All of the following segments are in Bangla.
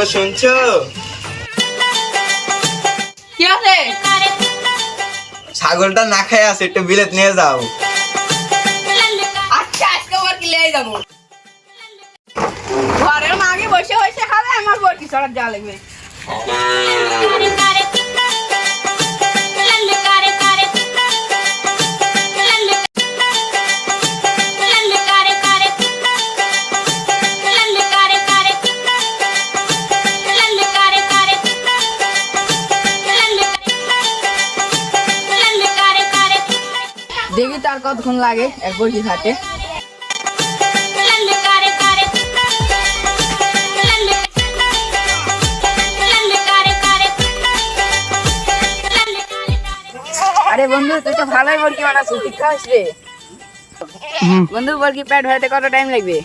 ওগো শুনছো? কি আছে? ছাগলটা না খাই আছে একটু বিলেত নিয়ে যাও। আচ্ছা আজকে ওর কি লেগে যাব? ঘরের মাগে বসে বসে খাবে আমার বর কি চড়ার যা লাগবে দেখি তার কতক্ষণ লাগে এক বসি খাতে আরে বন্ধু তুই তো ভালোই বরকি বানাচ্ছিস ঠিক খাস রে। বন্ধু বরকি প্যাট ভরাতে কত টাইম লাগবে?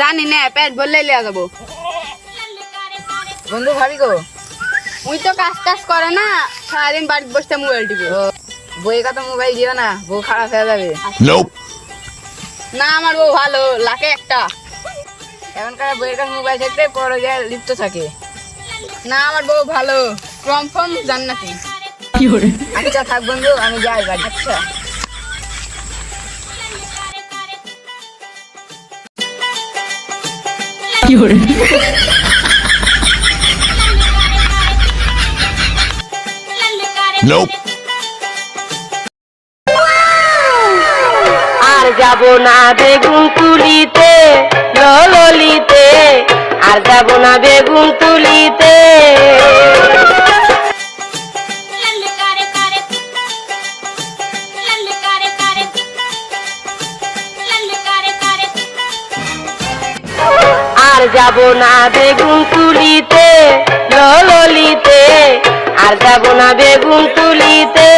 জানি না প্যাট বললেই লিয়া যাব। বন্ধু ভাবি গো মুই তো কাজ টাজ করে না সারাদিন বাড়িতে বসতে মোবাইল টিপে। বইয়ে কথা মোবাইল দিও না বউ খারাপ হয়ে যাবে। না আমার বউ ভালো লাখে একটা। এখনকার বইয়ের কাছে মোবাইল থাকতে পরে গিয়ে লিপ্ত থাকে। না আমার বউ ভালো কনফার্ম জান্নাতি। আচ্ছা থাক বন্ধু আমি যাই বাড়ি। আচ্ছা। Nope. আর যাব না বেগুন তুলিতে ললিতে আর যাব না বেগুন তুলিতে। আর যাব না বেগুন তুলিতে ললিতে আর যাব না বেগুন তুলিতে।